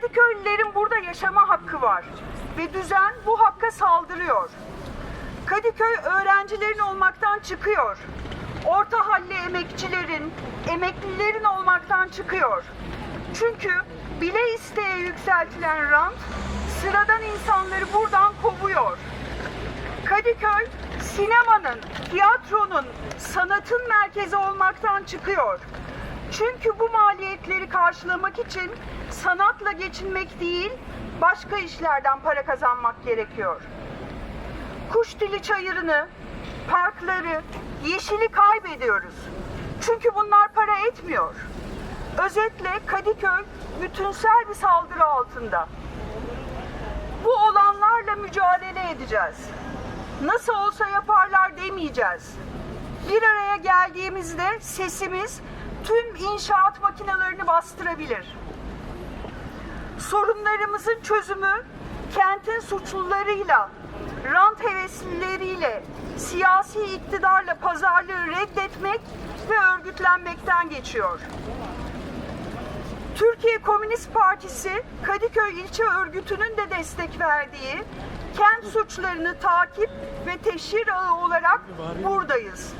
Kadıköylülerin burada yaşama hakkı var ve düzen bu hakka saldırıyor. Kadıköy öğrencilerin olmaktan çıkıyor. Orta halli emekçilerin, emeklilerin olmaktan çıkıyor. Çünkü bile isteye yükseltilen rant sıradan insanları buradan kovuyor. Kadıköy sinemanın, tiyatronun, sanatın merkezi olmaktan çıkıyor. Çünkü bu maliyetleri karşılamak için sanatla geçinmek değil, başka işlerden para kazanmak gerekiyor. Kuş dili çayırını, parkları, yeşili kaybediyoruz. Çünkü bunlar para etmiyor. Özetle Kadıköy bütünsel bir saldırı altında. Bu olanlarla mücadele edeceğiz. Nasıl olsa yaparlar demeyeceğiz. Bir araya geldiğimizde sesimiz tüm inşaat makinelerini bastırabilir. Sorunlarımızın çözümü kentin suçlularıyla, rant heveslileriyle, siyasi iktidarla pazarlığı reddetmek ve örgütlenmekten geçiyor. Türkiye Komünist Partisi Kadıköy İlçe Örgütü'nün de destek verdiği kent suçlarını takip ve teşhir ağı olarak buradayız.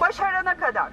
Başarana kadar.